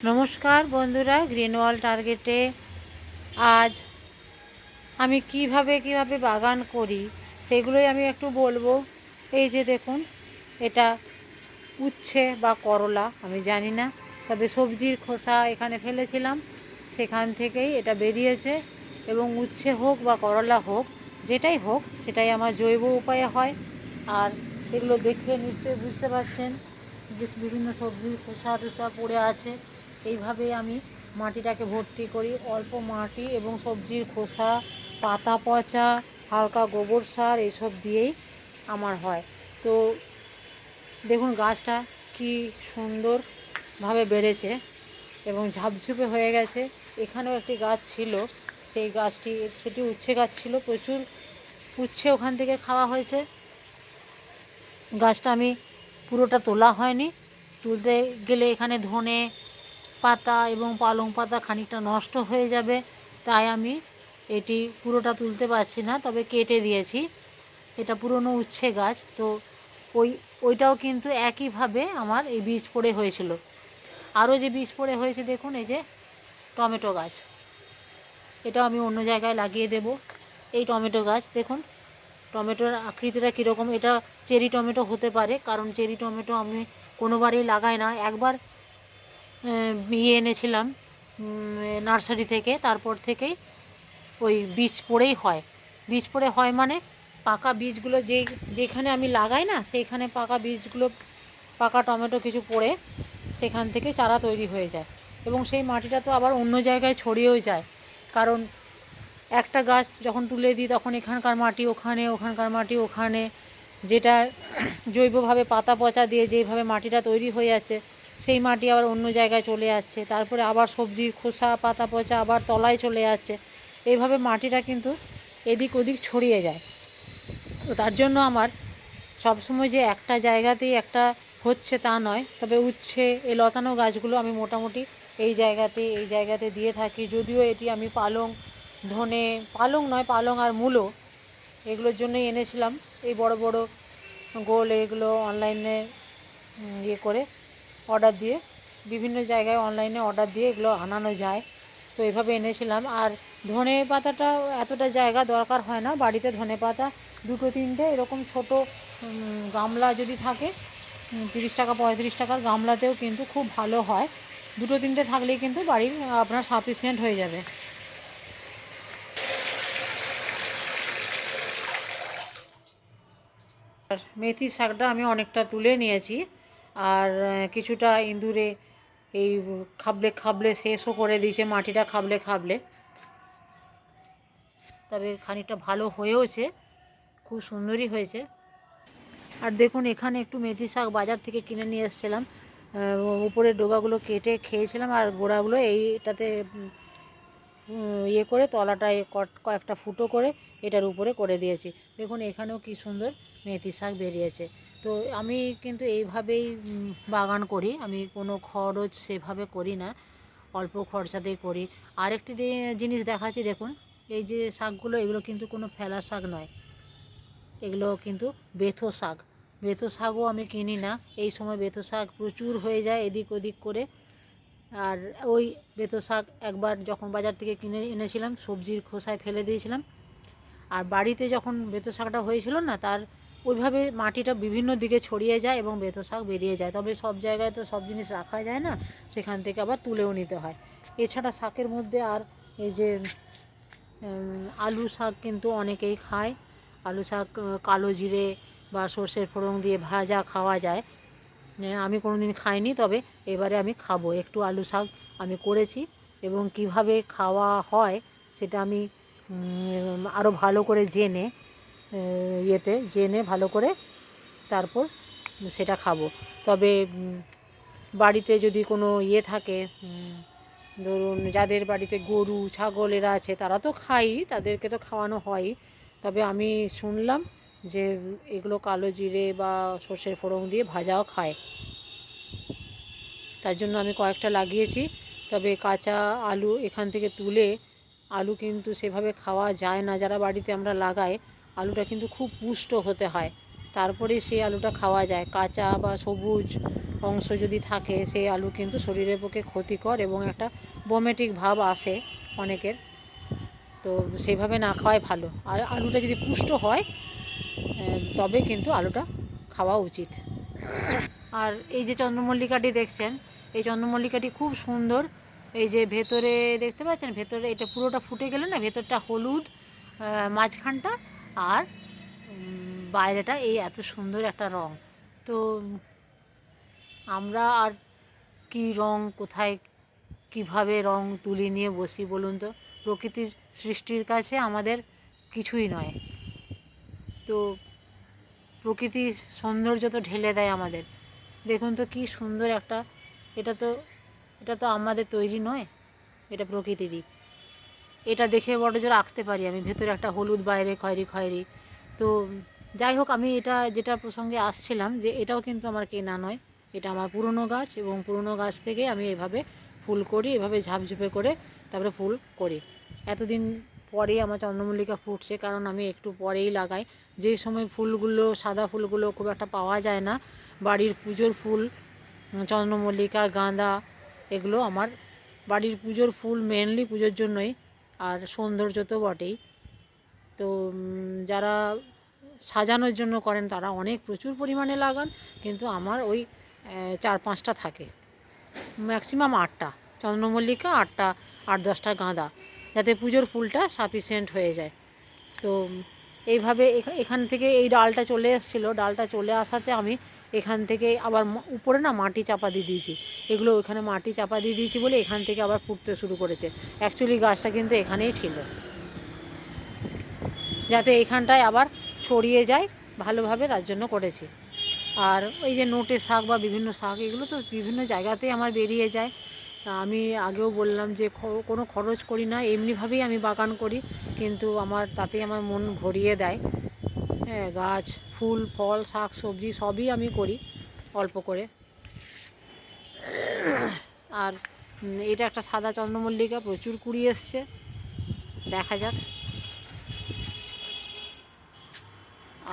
নমস্কার বন্ধুরা গ্রিন ওয়াল টার্গেটে আজ আমি কীভাবে কীভাবে বাগান করি সেগুলোই আমি একটু বলব। এই যে দেখুন, এটা উচ্ছে বা করলা, আমি জানি না, তবে সবজির খোসা এখানে ফেলেছিলাম, সেখান থেকেই এটা বেরিয়েছে এবং উচ্ছে হোক বা করলা হোক, যেটাই হোক, সেটাই আমার জৈব উপায়ে হয়। আর এগুলো দেখে নিশ্চয়ই বুঝতে পারছেন, যে বিভিন্ন সবজির খোসা টোসা পড়ে আছে। এইভাবে আমি মাটিটাকে ভর্তি করি। অল্প মাটি এবং সবজির খোসা, পাতা পচা, হালকা গোবর সার এইসব দিয়েই আমার হয়। তো দেখুন গাছটা কি সুন্দরভাবে বেড়েছে এবং ঝাপঝুপে হয়ে গেছে। এখানেও একটি গাছ ছিল, সেই গাছটি, সেটি উচ্ছে গাছ ছিল। প্রচুর উচ্ছে ওখান থেকে খাওয়া হয়েছে। গাছটা আমি পুরোটা তোলা হয়নি। তুলতে গেলে এখানে ধনে পাতা এবং পালং পাতা খানিকটা নষ্ট হয়ে যাবে, তাই আমি এটি পুরোটা তুলতে পারছি না, তবে কেটে দিয়েছি। এটা পুরনো উচ্ছে গাছ, তো ওই, ওইটাও কিন্তু একইভাবে আমার এই বীজ পড়ে হয়েছিল। আরও যে বীজ পড়ে হয়েছে দেখুন, এই যে টমেটো গাছ। এটাও আমি অন্য জায়গায় লাগিয়ে দেব। এই টমেটো গাছ, দেখুন, টমেটোর আকৃতিটা কীরকম, এটা চেরি টমেটো হতে পারে, কারণ চেরি টমেটো আমি কোনোবারই লাগাই না। একবার ইয়ে এনেছিলাম নার্সারি থেকে, তারপর থেকেই ওই বীজ পড়েই হয়। বীজ পড়ে হয় মানে পাকা বীজগুলো যেই, যেখানে আমি লাগাই না, সেইখানে পাকা বীজগুলো, পাকা টমেটো কিছু পড়ে সেখান থেকে চারা তৈরি হয়ে যায়। এবং সেই মাটিটা তো আবার অন্য জায়গায় ছড়িয়েও যায়। কারণ একটা গাছ যখন তুলে দিই, তখন এখানকার মাটি ওখানে, ওখানকার মাটি ওখানে, যেটা জৈবভাবে পাতা পচা দিয়ে যেইভাবে মাটিটা তৈরি হয়ে যাচ্ছে সেই মাটি আবার অন্য জায়গায় চলে যাচ্ছে তারপরে আবার সবজির খোসা, পাতা পচা আবার তলায় চলে যাচ্ছে এইভাবে মাটিটা কিন্তু এদিক ওদিক ছড়িয়ে যায়। তো তার জন্য আমার সবসময় যে একটা জায়গাতেই একটা হচ্ছে তা নয়। তবে উচ্ছে, এই লতানো গাছগুলো আমি মোটামুটি এই জায়গাতে এই জায়গাতে দিয়ে থাকি। যদিও এটি আমি পালং, ধনে, পালং নয়, পালং আর মূলো এগুলোর জন্যই এনেছিলাম। এই বড় বড় গোল এগুলো অনলাইনে ইয়ে করে অর্ডার দিয়ে, বিভিন্ন জায়গায় অনলাইনে অর্ডার দিয়ে এগুলো আনানো যায়। তো এভাবে এনেছিলাম। আর ধনে পাতাটা এতটা জায়গা দরকার হয় না। বাড়িতে ধনে পাতা দুটো, তিনটে, এরকম ছোট গামলা যদি থাকে তিরিশ টাকা, পঁয়ত্রিশ টাকার গামলাতেও কিন্তু খুব ভালো হয়। দুটো, তিনটে থাকলেই কিন্তু বাড়ির, আপনার সাফিসিয়েন্ট হয়ে যাবে। মেথি শাকটা আমি অনেকটা তুলে নিয়েছি। আর কিছুটা ইঁদুরে এই খাবলে খাবলে শেষও করে দিয়েছে, মাটিটা খাবলে খাবলে। তবে খানিকটা ভালো হয়েওছে, খুব সুন্দরই হয়েছে। আর দেখুন, এখানে একটু মেথি শাক বাজার থেকে কিনে নিয়ে এসেছিলাম। উপরের ডোগাগুলো কেটে খেয়েছিলাম আর গোড়াগুলো এইটাতে ইয়ে করে তলাটায় কয়েকটা ফুটো করে এটার উপরে করে দিয়েছি। দেখুন, এখানেও কি সুন্দর মেথি শাক বেরিয়েছে। তো আমি কিন্তু এইভাবেই বাগান করি। আমি কোনো খরচ সেভাবে করি না, অল্প খরচাতেই করি। আরেকটি জিনিস দেখাচ্ছি, দেখুন। এই যে শাকগুলো, এগুলো কিন্তু কোনো ফেলা শাক নয়। এগুলো কিন্তু বেথো শাক। বেথো শাকও আমি কিনি না। এই সময় বেথো শাক প্রচুর হয়ে যায় এদিক ওদিক করে। আর ওই বেতো শাক একবার যখন বাজার থেকে কিনে এনেছিলাম, সবজির খোসায় ফেলে দিয়েছিলাম। আর বাড়িতে যখন বেতো শাকটা হয়েছিল না, তার ওইভাবে মাটিটা বিভিন্ন দিকে ছড়িয়ে যায় এবং বেতো শাক বেরিয়ে যায়। তবে সব জায়গায় তো সব জিনিস রাখা যায় না, সেখান থেকে আবার তুলেও নিতে হয়। এছাড়া শাকের মধ্যে আর এই যে আলু শাক কিন্তু অনেকেই খায়। আলু শাক কালো জিরে বা সর্ষের ফোড়ন দিয়ে ভাজা খাওয়া যায়। আমি কোনো দিন খাইনি, তবে এবারে আমি খাব। একটু আলু শাক আমি করেছি এবং কীভাবে খাওয়া হয় সেটা আমি আরও ভালো করে জেনে ইয়েতে জেনে ভালো করে তারপর সেটা খাব। তবে বাড়িতে যদি কোনো ইয়ে থাকে ধরুন যাদের বাড়িতে গরু ছাগল এরা আছে, তারা তো খাই, তাদেরকে তো খাওয়ানো হয়। তবে আমি শুনলাম যে এগুলো কালো জিরে বা সর্ষের ফোড়ন দিয়ে ভাজাও খায়। তার জন্য আমি কয়েকটা লাগিয়েছি। তবে কাঁচা আলু এখান থেকে তুলে, আলু কিন্তু সেভাবে খাওয়া যায় না। যারা বাড়িতে আমরা লাগাই আলুটা কিন্তু খুব পুষ্ট হতে হয়। তারপরে সেই আলুটা খাওয়া যায়। কাঁচা বা সবুজ অংশ যদি থাকে, সেই আলু কিন্তু শরীরের পক্ষে ক্ষতিকর এবং একটা বমেটিক ভাব আসে অনেকের। তো সেইভাবে না খাওয়াই ভালো। আর আলুটা যদি পুষ্ট হয় তবে কিন্তু আলুটা খাওয়া উচিত। আর এই যে চন্দ্রমল্লিকাটি দেখছেন, এই চন্দ্রমল্লিকাটি খুব সুন্দর। এই যে ভেতরে দেখতে পাচ্ছেন? ভেতরে এটা পুরোটা ফুটে গেলে না? ভেতরটা হলুদ মাঝখানটা আর বাইরেটা এই এত সুন্দর একটা রং। তো আমরা আর কি রং, কোথায় কীভাবে রং তুলি নিয়ে বসি বলুন তো? প্রকৃতির সৃষ্টির কাছে আমাদের কিছুই নয়। তো প্রকৃতির সৌন্দর্য তো ঢেলে দেয় আমাদের। দেখুন তো কি সুন্দর একটা, এটা তো এটা তো আমাদের তৈরি নয়, এটা প্রকৃতিরই। এটা দেখে বড় জোর আঁকতে পারি আমি। ভেতরে একটা হলুদ, বাইরে খয়েরি খয়েরি। তো যাই হোক, আমি এটা যেটা প্রসঙ্গে আসছিলাম যে এটাও কিন্তু আমার কেনা নয়। এটা আমার পুরনো গাছ এবং পুরনো গাছ থেকে আমি এভাবে ফুল করি, এভাবে ঝাপঝুপে করে তারপরে ফুল করি। এতদিন পরে আমার চন্দ্রমল্লিকা ফুটছে, কারণ আমি একটু পরেই লাগাই। যে সময় ফুলগুলো, সাদা ফুলগুলো খুব একটা পাওয়া যায় না, বাড়ির পুজোর ফুল, চন্দ্রমল্লিকা, গাঁদা, এগুলো আমার বাড়ির পুজোর ফুল মেনলি পুজোর জন্যই আর সৌন্দর্য তো বটেই। তো যারা সাজানোর জন্য করেন তারা অনেক প্রচুর পরিমাণে লাগান, কিন্তু আমার ওই চার পাঁচটা থাকে। ম্যাক্সিমাম আটটা। চন্দ্রমল্লিকা আটটা, আট দশটা গাঁদা, যাতে পুজোর ফুলটা সাফিসিয়েন্ট হয়ে যায়। তো, এইভাবে এখা- এখান থেকে এই ডালটা চলে এসেছিল। ডালটা চলে আসাতে আমি এখান থেকে আবার উপরে না মাটি চাপা দিয়ে দিয়েছি। এগুলো ওইখানে মাটি চাপা দিয়ে দিয়েছি বলে এখান থেকে আবার ফুটতে শুরু করেছে। অ্যাকচুয়ালি গাছটা কিন্তু এখানেই ছিল। যাতে এইখানটায় আবার ছড়িয়ে যায় ভালোভাবে তার জন্য করেছি। আর ওই যে নোটে শাক বা বিভিন্ন শাক, এগুলো তো বিভিন্ন জায়গাতেই আমার বেরিয়ে যায়। আমি আগেও বললাম যে কোনো খরচ করি না, এমনিভাবেই আমি বাগান করি। কিন্তু আমার, তাতেই আমার মন ভরিয়ে দেয়। হ্যাঁ গাছ, ফুল, ফল, শাক, সবজি সবই আমি করি অল্প করে। আর এটা একটা সাদা চন্দ্রমল্লিকা প্রচুর কুড়ি এসছে। দেখা যাক।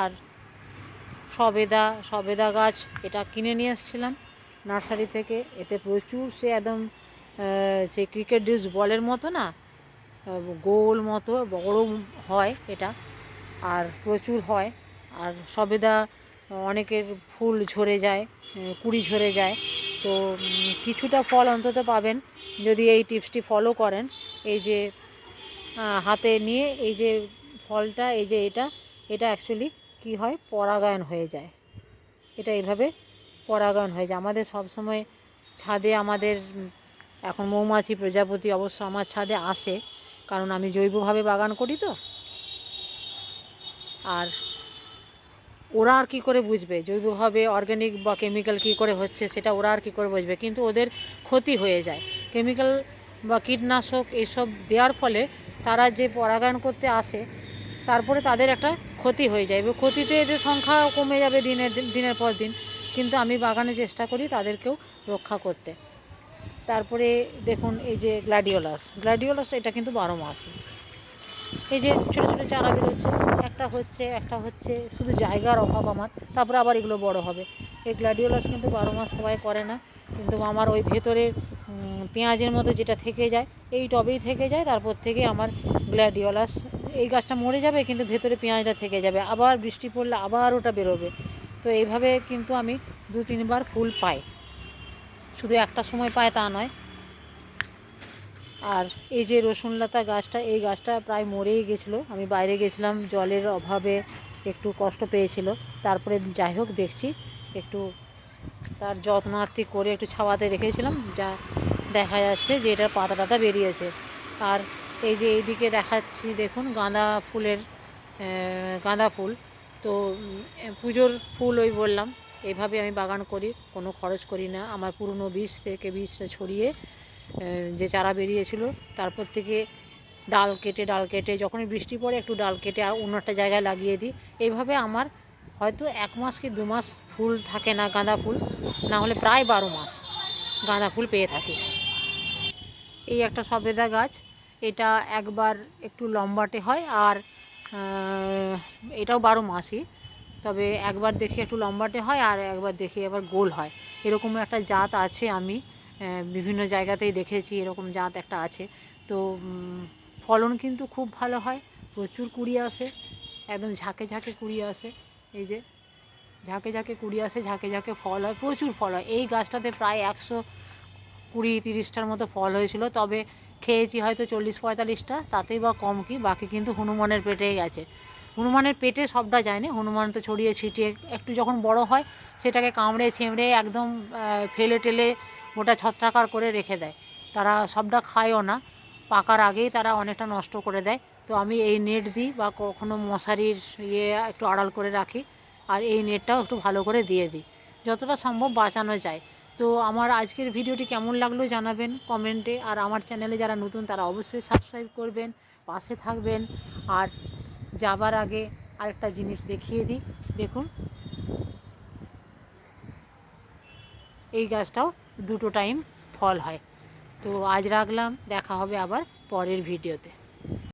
আর সবেদা সবেদা গাছ এটা কিনে নিয়ে এসেছিলাম নার্সারি থেকে। এতে প্রচুর সে একদম সেই ক্রিকেট ডিস বলের মতো না গোল মতো বড় হয় এটা। আর প্রচুর হয়। আর সবেদা অনেকের ফুল ঝরে যায় কুড়ি ঝরে যায়। তো কিছুটা ফল অন্তত পাবেন যদি এই টিপসটি ফলো করেন। এই যে হাতে নিয়ে এই যে ফলটা, এই যে এটা এটা অ্যাকচুয়ালি কি হয়? পরাগায়ন হয়ে যায়। এটা এইভাবে পরাগায়ন হয়ে যায়। আমাদের সব সময় ছাদে আমাদের এখন মৌমাছি প্রজাপতি অবশ্য আমার ছাদে আসে। কারণ আমি জৈবভাবে বাগান করি তো। আর ওরা আর কী করে বুঝবে? জৈবভাবে অর্গ্যানিক বা কেমিক্যাল কী করে হচ্ছে সেটা ওরা আর কী করে বুঝবে? কিন্তু ওদের ক্ষতি হয়ে যায়। কেমিক্যাল বা কীটনাশক এসব দেওয়ার ফলে তারা যে পরাগায়ন করতে আসে, তারপরে তাদের একটা ক্ষতি হয়ে যায়। এবার ক্ষতিতে এদের সংখ্যা কমে যাবে দিনের দিনের পর দিন। কিন্তু আমি বাগানে চেষ্টা করি তাদেরকেও রক্ষা করতে। তারপরে দেখুন এই যে গ্ল্যাডিওলাস। গ্ল্যাডিওলাস এটা কিন্তু বারো মাসই। এই যে ছোটো ছোটো চারা বেরোচ্ছে, একটা হচ্ছে একটা হচ্ছে, শুধু জায়গার অভাব আমার, তারপরে আবার এগুলো বড় হবে। এই গ্ল্যাডিওলাস কিন্তু বারো মাস সবাই করে না, কিন্তু আমার ওই ভেতরে পেঁয়াজের মতো যেটা থেকে যায়, এই টবেই থেকে যায়, তারপর থেকে আমার গ্ল্যাডিওলাস এই গাছটা মরে যাবে, কিন্তু ভেতরে পেঁয়াজটা থেকে যাবে, আবার বৃষ্টি পড়লে আবার ওটা বেরোবে। তো এইভাবে কিন্তু আমি দু তিনবার ফুল পাই। শুধু একটা সময় পায় তা নয় আর এই যে রসুনলতা গাছটা, এই গাছটা প্রায় মরেই গেছিল। আমি বাইরে গেছিলাম, জলের অভাবে একটু কষ্ট পেয়েছিল। তারপরে যাই হোক, দেখছি একটু তার যত্ন আত্তি করে একটু ছাওয়াতে রেখেছিলাম, যা দেখা যাচ্ছে যে এটার পাতা টাতা বেরিয়েছে। আর এই যে এইদিকে দেখাচ্ছি, দেখুন গাঁদা ফুলের গাঁদা ফুল। তো পুজোর ফুল ওই বললাম। এইভাবে আমি বাগান করি, কোনো খরচ করি না। আমার পুরনো বীজ থেকে বীজটা ছড়িয়ে যে চারা বেরিয়েছিল, তারপর থেকে ডাল কেটে ডাল কেটে, যখনই বৃষ্টি পড়ে, একটু ডাল কেটে আর অন্য একটা জায়গায় লাগিয়ে দিই। এইভাবে আমার হয়তো এক মাস কি দু মাস ফুল থাকে না, গাঁদা ফুল। না হলে প্রায় বারো মাস গাঁদা ফুল পেয়ে থাকি। এই একটা সবেদা গাছ, এটা একবার একটু লম্বাটে হয় আর এটাও বারো মাসই। তবে একবার দেখি একটু লম্বাটে হয় আর একবার দেখি আবার গোল হয়। এরকম একটা জাত আছে আমি। বিভিন্ন জায়গাতেই দেখেছি এরকম জাত একটা আছে। তো ফলন কিন্তু খুব ভালো হয়। প্রচুর কুড়ি আসে। একদম ঝাঁকে ঝাঁকে কুড়ি আসে। এই যে, ঝাঁকে ঝাঁকে কুড়ি আসে, ঝাঁকে ঝাঁকে ফল হয়, প্রচুর ফল হয়। এই গাছটাতে প্রায় একশো কুড়ি তিরিশটার মতো ফল হয়েছিল। তবে খেয়েছি হয়তো চল্লিশ পঁয়তাল্লিশটা, তাতেই বা কম কি, বাকি কিন্তু হনুমানের পেটেই গেছে হনুমানের পেটে সবটা যায়নি। হনুমান তো ছড়িয়ে ছিটিয়ে, একটু যখন বড় হয়, সেটাকে কামড়ে ছেমড়ে একদম ফেলে টেলে গোটা ছত্রাকার করে রেখে দেয়। তারা সবটা খায়ও না। পাকার আগেই তারা অনেকটা নষ্ট করে দেয়। তো আমি এই নেট দিই বা কখনো মশারির ইয়ে একটু আড়াল করে রাখি আর এই নেটটাও একটু ভালো করে দিয়ে দিই। যতটা সম্ভব বাঁচানো যায়। তো আমার আজকের ভিডিওটি কেমন লাগল জানাবেন কমেন্টে। আর আমার চ্যানেলে যারা নতুন তারা অবশ্যই সাবস্ক্রাইব করবেন, পাশে থাকবেন। আর যাবার আগে আরেকটা জিনিস দেখিয়ে দিই। দেখুন। এই গাছটাও দুটো টাইম ফল হয়। তো আজ রাখলাম দেখা হবে আবার পরের ভিডিওতে